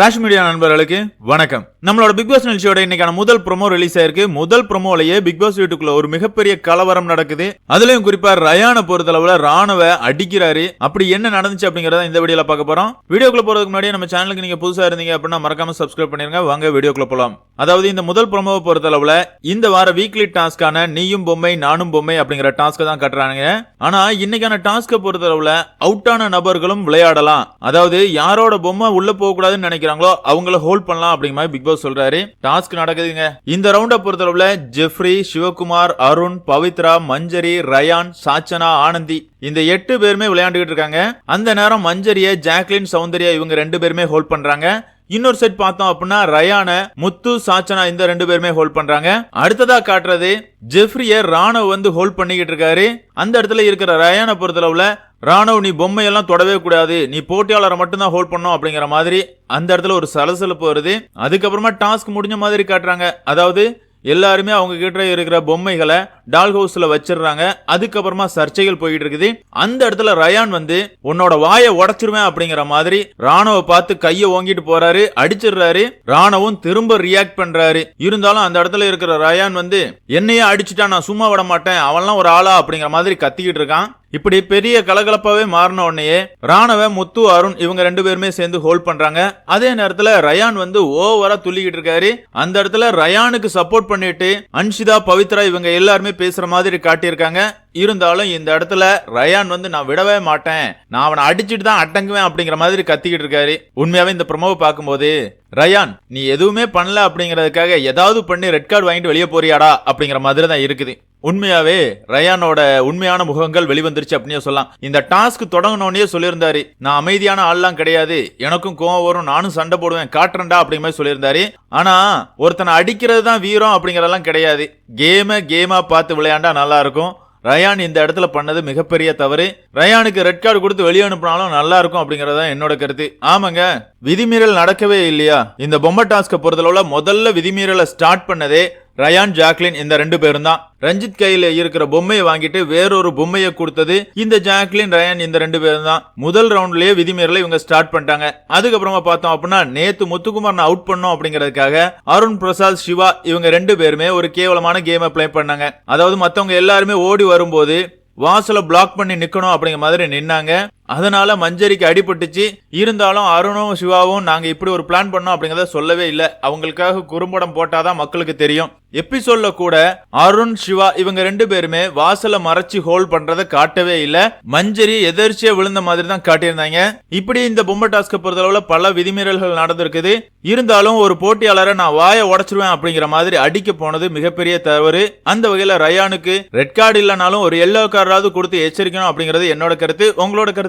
Rash media நண்பர்களுக்கு வணக்கம். நம்மளோட பிக் பாஸ் நிகழ்ச்சியோட இன்னைக்கான முதல் ப்ரோமோ ரிலீஸ் ஆயிருக்கு முதல் ப்ரோமோலயே பிக் பாஸ் வீட்டுக்குள்ள ஒரு மிகப்பெரிய கலவரம் நடக்குது. அதுலயும் குறிப்பா ரயான பொறுத்தளவுல ராணுவ அடிக்கிறாரு. அப்படி என்ன நடந்துச்சு அப்படிங்கறத இந்த வீடியோல பார்க்க போறோம். வீடியோக்குள்ள போறதுக்கு முன்னாடி நம்ம சேனலுக்கு நீங்க புதுசா இருந்தீங்க அப்படின்னா மறக்காம சப்ஸ்கிரைப் பண்ணிருங்க. வாங்க வீடியோக்குள்ள போலாம். அதாவது இந்த முதல் ப்ரோமோவை பொறுத்தளவுல இந்த வார வீக்லி டாஸ்கான நீயும் பொம்மை நானும் பொம்மை அப்படிங்கிற டாஸ்க்கை தான் கட்டுறாங்க ஆனா இன்னைக்கான டாஸ்கை பொறுத்தளவுல அவுட்டான நபர்களும் விளையாடலாம். அதாவது யாரோட பொம்மை உள்ள போக கூடாதுன்னு நினைக்கிறாங்களோ அவங்கள ஹோல்ட் பண்ணலாம் அப்படிங்கிற மாதிரி பிக் பாஸ் சொல்றாரு. டாஸ்க் நடக்குதுங்க. இந்த ரவுண்ட பொறுத்தளவுல ஜெஃப்ரி சிவகுமார் அருண் பவித்ரா மஞ்சரி ரயான் சாச்சனா ஆனந்தி இந்த எட்டு பேருமே விளையாண்டுகிட்டு இருக்காங்க. அந்த நேரம் மஞ்சரிய ஜாக்லின் சௌந்தர்யா இவங்க ரெண்டு பேருமே ஹோல்ட் பண்றாங்க. இன்னொரு செட் பார்த்தோம் அப்படின்னா ரயான முத்து சாச்சனா இந்த ரெண்டு பேருமே ஹோல்ட் பண்றாங்க. அடுத்ததா காட்டுறது ஜெஃப்ரிய ராணவ் வந்து ஹோல்ட் பண்ணிக்கிட்டு இருக்காரு. அந்த இடத்துல இருக்கிற ரயானை பொறுத்தளவுல ராணவ் நீ பொம்மையெல்லாம் தொடவே கூடாது. நீ போட்டியாளரை மட்டும்தான் ஹோல்ட் பண்ணும் அப்படிங்கிற மாதிரி அந்த இடத்துல ஒரு சலசலப்பு வருது. அதுக்கப்புறமா டாஸ்க் முடிஞ்ச மாதிரி காட்டுறாங்க. அதாவது எல்லாருமே அவங்க கிட்ட இருக்கிற பொம்மைகளை டால் ஹவுஸ்ல வச்சிடுறாங்க. அதுக்கப்புறமா சர்ச்சைகள் போயிட்டு இருக்குது. அந்த இடத்துல ரயான் வந்து உன்னோட வாயை உடைச்சிருவேன் அப்படிங்கிற மாதிரி ராணுவ பார்த்து கையை ஓங்கிட்டு போறாரு அடிச்சிடுறாரு. ராணவும் திரும்ப ரியாக்ட் பண்றாரு. இருந்தாலும் அந்த இடத்துல இருக்கிற ரயான் வந்து என்னையே அடிச்சுட்டா நான் சும்மா விட மாட்டேன். அவன்லாம் ஒரு ஆளா அப்படிங்கிற மாதிரி கத்திக்கிட்டு இருக்கான். இப்படி பெரிய கலகலப்பாவே மாறின உடனே ராணவ முத்து அருண் இவங்க ரெண்டு பேருமே சேர்ந்து ஹோல்ட் பண்றாங்க. அதே நேரத்துல ரயான் வந்து ஓவரா துள்ளிக்கிட்டு இருக்காரு. அந்த இடத்துல ரயானுக்கு சப்போர்ட் பண்ணிட்டு அன்ஷிதா பவித்ரா இவங்க எல்லாருமே பேசுற மாதிரி காட்டியிருக்காங்க. இருந்தாலும் இந்த இடத்துல ரயான் வந்து நான் விடவே மாட்டேன். நான் அவனை அடிச்சுட்டு தான் அட்டங்குவேன் அப்படிங்கிற மாதிரி கத்திக்கிட்டு இருக்காரு. உண்மையாவே இந்த ப்ரமோவை பார்க்கும்போது ரயான் நீ எதுவுமே பண்ணல அப்படிங்கிறதுக்காக ஏதாவது பண்ணி ரெட் கார்டு வாங்கிட்டு வெளியே போறியாடா அப்படிங்கிற மாதிரி தான் இருக்குது. உண்மையாவே ரயானோட உண்மையான முகங்கள் வெளிவந்துருச்சு அப்படின்னு சொல்லலாம். இந்த டாஸ்க் தொடங்கினோடனே சொல்லியிருந்தாரு. நான் அமைதியான ஆள்லாம் கிடையாது. எனக்கும் கோவம் வரும். நானும் சண்டை போடுவேன். காட்டுறேன்டா அப்படிங்கிற மாதிரி சொல்லியிருந்தாரு. ஆனா ஒருத்தனை அடிக்கிறது தான் வீரம் அப்படிங்கறதெல்லாம் கிடையாது. கேமை கேமா பார்த்து விளையாண்டா நல்லா இருக்கும். ரயான் இந்த இடத்துல பண்ணது மிகப்பெரிய தவறு. ரயானுக்கு ரெட் கார்டு கொடுத்து வெளியே அனுப்பினாலும் நல்லா இருக்கும் அப்படிங்கறத தான் என்னோட கருத்து. ஆமாங்க. விதிமீறல் நடக்கவே இல்லையா? இந்த பொம்மை டாஸ்க்கை பொறுத்தளவுல முதல்ல விதிமீறலை ஸ்டார்ட் பண்ணதே ரயான் ஜாக்லின் இந்த ரெண்டு பேரும் தான். ரஞ்சித் கையில இருக்கிற பொம்மையை வாங்கிட்டு வேறொரு பொம்மையை கொடுத்தது இந்த ஜாக்லின் ரயான் இந்த ரெண்டு பேரும் தான். முதல் ரவுண்ட்லயே விதிமீறலை இவங்க ஸ்டார்ட் பண்ணிட்டாங்க. அதுக்கப்புறமா பார்த்தோம் அப்படின்னா நேத்து முத்துக்குமார் அவுட் பண்ணோம் அப்படிங்கறதுக்காக அருண் பிரசாத் சிவா இவங்க ரெண்டு பேருமே ஒரு கேவலமான கேமை பிளே பண்ணாங்க. அதாவது மத்தவங்க எல்லாருமே ஓடி வரும்போது வாசல பிளாக் பண்ணி நிக்கணும் அப்படிங்கிற மாதிரி நின்னாங்க. அதனால மஞ்சரிக்கு அடிபட்டுச்சு. இருந்தாலும் அருணும் சிவாவும் நாங்க இப்படி ஒரு பிளான் பண்ணோம் அப்படிங்கறத சொல்லவே இல்லை. அவங்களுக்காக குறும்படம் போட்டாதான் மக்களுக்கு தெரியும். எபிசோட்ல கூட அருண் சிவா இவங்க ரெண்டு பேருமே வாசல மறைச்சு ஹோல்ட் பண்றதை காட்டவே இல்ல. மஞ்சரி எதிர்ச்சியா விழுந்த மாதிரி தான் காட்டியிருந்தாங்க. இப்படி இந்த பொம்மை டாஸ்க பொறுத்தளவுல பல விதிமீறல்கள் நடந்திருக்குது. இருந்தாலும் ஒரு போட்டியாளரை நான் வாயை உடைச்சிருவேன் அப்படிங்கிற மாதிரி அடிக்க போனது மிகப்பெரிய தவறு. அந்த வகையில ரயானுக்கு ரெட் கார்டு இல்லைனாலும் ஒரு எல்லோ கார்டாவது கொடுத்து எச்சரிக்கணும் அப்படிங்கிறது என்னோட கருத்து. உங்களோட